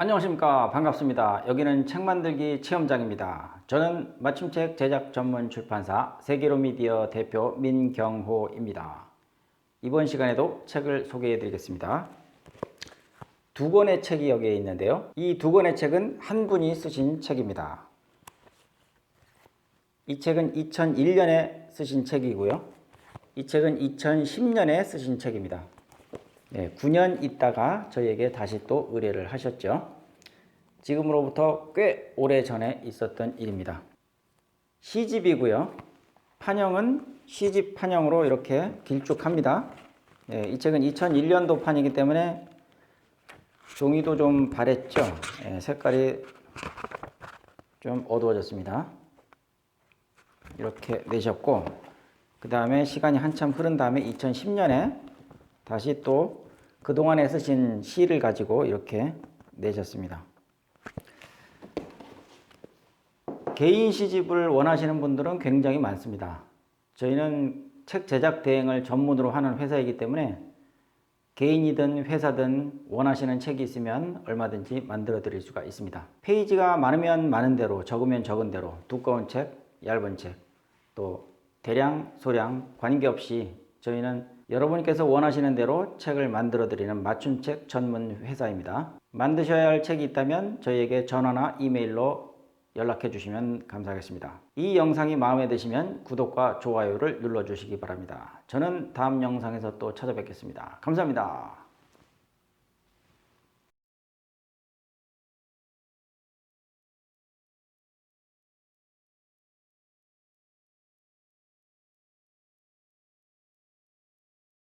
안녕하십니까. 반갑습니다. 여기는 책 만들기 체험장입니다. 저는 맞춤책 제작 전문 출판사 세계로 미디어 대표 민경호입니다. 이번 시간에도 책을 소개해 드리겠습니다. 두 권의 책이 여기에 있는데요. 이 두 권의 책은 한 분이 쓰신 책입니다. 이 책은 2001년에 쓰신 책이고요. 이 책은 2010년에 쓰신 책입니다 네, 9년 있다가 저희에게 다시 또 의뢰를 하셨죠. 지금으로부터 꽤 오래 전에 있었던 일입니다. 시집이고요. 판형은 시집 판형으로 이렇게 길쭉합니다. 네, 이 책은 2001년도 판이기 때문에 종이도 좀 바랬죠. 네, 색깔이 좀 어두워졌습니다. 이렇게 내셨고 그 다음에 시간이 한참 흐른 다음에 2010년에 다시 또 그동안에 쓰신 시를 가지고 이렇게 내셨습니다. 개인 시집을 원하시는 분들은 굉장히 많습니다. 저희는 책 제작 대행을 전문으로 하는 회사이기 때문에 개인이든 회사든 원하시는 책이 있으면 얼마든지 만들어 드릴 수가 있습니다. 페이지가 많으면 많은 대로, 적으면 적은 대로, 두꺼운 책, 얇은 책, 또 대량, 소량 관계없이 저희는 여러분께서 원하시는 대로 책을 만들어 드리는 맞춤책 전문 회사입니다. 만드셔야 할 책이 있다면 저희에게 전화나 이메일로 연락해 주시면 감사하겠습니다. 이 영상이 마음에 드시면 구독과 좋아요를 눌러 주시기 바랍니다. 저는 다음 영상에서 또 찾아뵙겠습니다. 감사합니다.